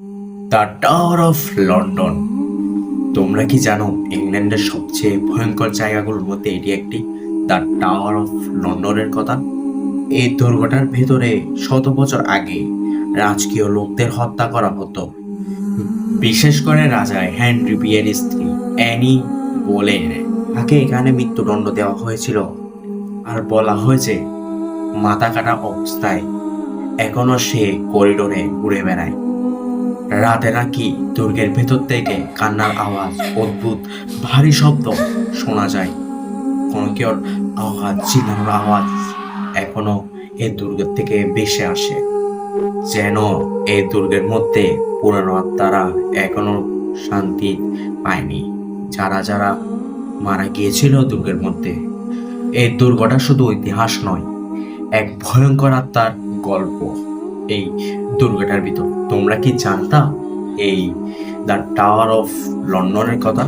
The tower of London তোমরা কি জানো ইংল্যান্ডের সবচেয়ে ভয়ঙ্কর জায়গাগুলোর মধ্যে এটি একটি? দ্য টাওয়ার অফ লন্ডনের কথা? এই দুর্ঘটনার ভেতরে শত বছর আগে রাজকীয় লোকদের হত্যা করা হতো। বিশেষ করে রাজা হেনরি বিয়ের স্ত্রী অ্যানি বলে তাকে এখানে মৃত্যুদণ্ড দেওয়া হয়েছিল। আর বলা হয়েছে, মাথা কাটা অবস্থায় এখনও সে করিডোরে ঘুরে বেড়ায়। রাতে নাকি দুর্গের ভেতর থেকে কান্নার আওয়াজ, অদ্ভুত, ভারী শব্দ শোনা যায়। কোনো কেউ আওয়াজ চিল্লানোর আওয়াজ এখনও এই দুর্গের থেকে বেশি আসে। যেন এই দুর্গের মধ্যে পুরানো আত্মারা এখনও শান্তি পায়নি। যারা যারা মারা গিয়েছিল দুর্গের মধ্যে এই দুর্গটা শুধু ইতিহাস নয়, এক ভয়ঙ্কর আত্মার গল্প। এই দুর্গাটার ভিতর। তোমরা কি জানতা এই দ্য টাওয়ার অফ লন্ডনের কথা?